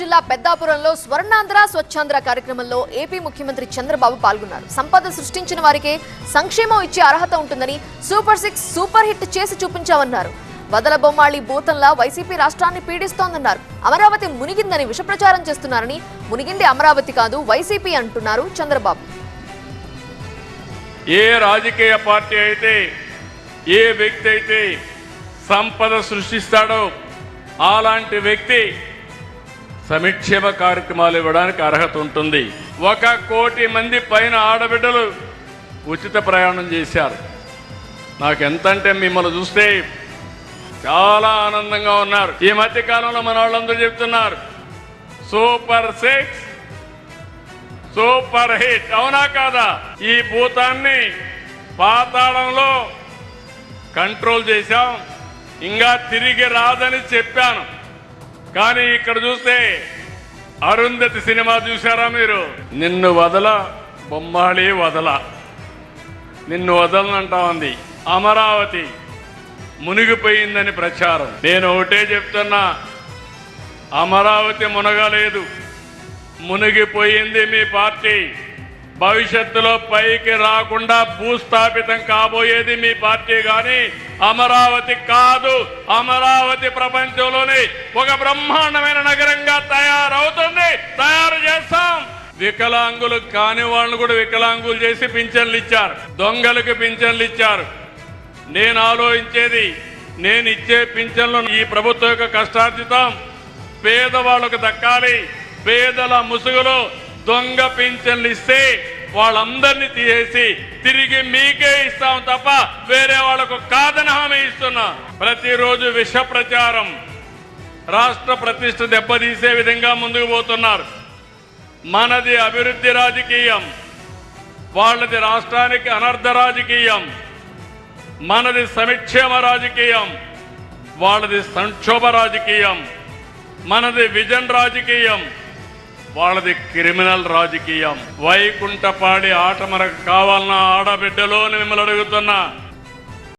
జిల్లా పెద్దాపురంలో స్వర్ణాంధ్ర స్వచ్ఛాంధ్ర కార్యక్రమంలో ఏపీ ముఖ్యమంత్రి చంద్రబాబు పాల్గొన్నారు. సంపద సృష్టించిన వారికే సంక్షేమం ఇచ్చే అర్హత ఉంటుందని సూపర్ సిక్స్ సూపర్ హిట్ చేసి చూపించామన్నారు వదల బొమ్మాళి భూతంలా వైసీపీ రాష్ట్రాన్ని పీడిస్తోందన్నారు. అమరావతి మునిగిందని విషప్రచారం చేస్తున్నారని మునిగింది అమరావతి కాదు వైసీపీ అంటున్నారు చంద్రబాబు. ఏ రాజకీయ పార్టీ అయితే ఏ వ్యక్తి అయితే సంపద సృష్టిస్తాడో అలాంటి వ్యక్తి సంక్షేమ కార్యక్రమాలు ఇవ్వడానికి అర్హత ఉంటుంది. ఒక కోటి మంది పైన ఆడబిడ్డలు ఉచిత ప్రయాణం చేశారు. నాకు ఎంతంటే మిమ్మల్ని చూస్తే చాలా ఆనందంగా ఉన్నారు. ఈ మధ్య కాలంలో మన వాళ్ళందరూ చెప్తున్నారు సూపర్ సిక్స్ సూపర్ హిట్. అవునా కాదా? ఈ భూతాన్ని పాతాళంలో కంట్రోల్ చేశాం. ఇంకా తిరిగి రాదని చెప్పాను. కానీ ఇక్కడ చూస్తే అరుంధతి సినిమా చూసారా మీరు? నిన్ను వదల బొమ్మాళి వదల. నిన్ను వదలనంటా ఉంది అమరావతి మునిగిపోయిందని ప్రచారం. నేను ఒకటే చెప్తున్నా అమరావతి మునగలేదు. మునిగిపోయింది మీ పార్టీ. భవిష్యత్తులో పైకి రాకుండా భూస్థాపితం కాబోయేది మీ పార్టీ కానీ అమరావతి కాదు. అమరావతి ప్రపంచంలోనే ఒక బ్రహ్మాండమైన నగరంగా తయారవుతుంది. తయారు చేస్తాం. వికలాంగులు కాని వాళ్ళను కూడా వికలాంగులు చేసి పింఛన్లు ఇచ్చారు. దొంగలకు పింఛన్లు ఇచ్చారు. నేను ఆలోచించేది నేను ఇచ్చే పింఛన్లు ఈ ప్రభుత్వం యొక్క కష్టార్జితం. పేదవాళ్ళకు దక్కాలి. పేదల ముసుగులో దొంగ పింఛన్లు ఇస్తే వాళ్ళందరినీ తీసేసి తిరిగి మీకే ఇస్తాం తప్ప వేరే వాళ్ళకు కాదని హామీ ఇస్తున్నా. ప్రతిరోజు విష ప్రచారం. రాష్ట్ర ప్రతిష్ట దెబ్బతీసే విధంగా ముందుకు పోతున్నారు. మనది అభివృద్ధి రాజకీయం. వాళ్ళది రాష్ట్రానికి అనర్థ రాజకీయం. మనది సమిక్షేమ రాజకీయం. వాళ్ళది సంక్షోభ రాజకీయం. మనది విజన్ రాజకీయం. వాళ్ళది క్రిమినల్ రాజకీయం. వైకుంఠపాడి ఆట మనకు ఆడబిడ్డలోని ఆడబిడ్డలో మిమ్మల్ని అడుగుతున్నా.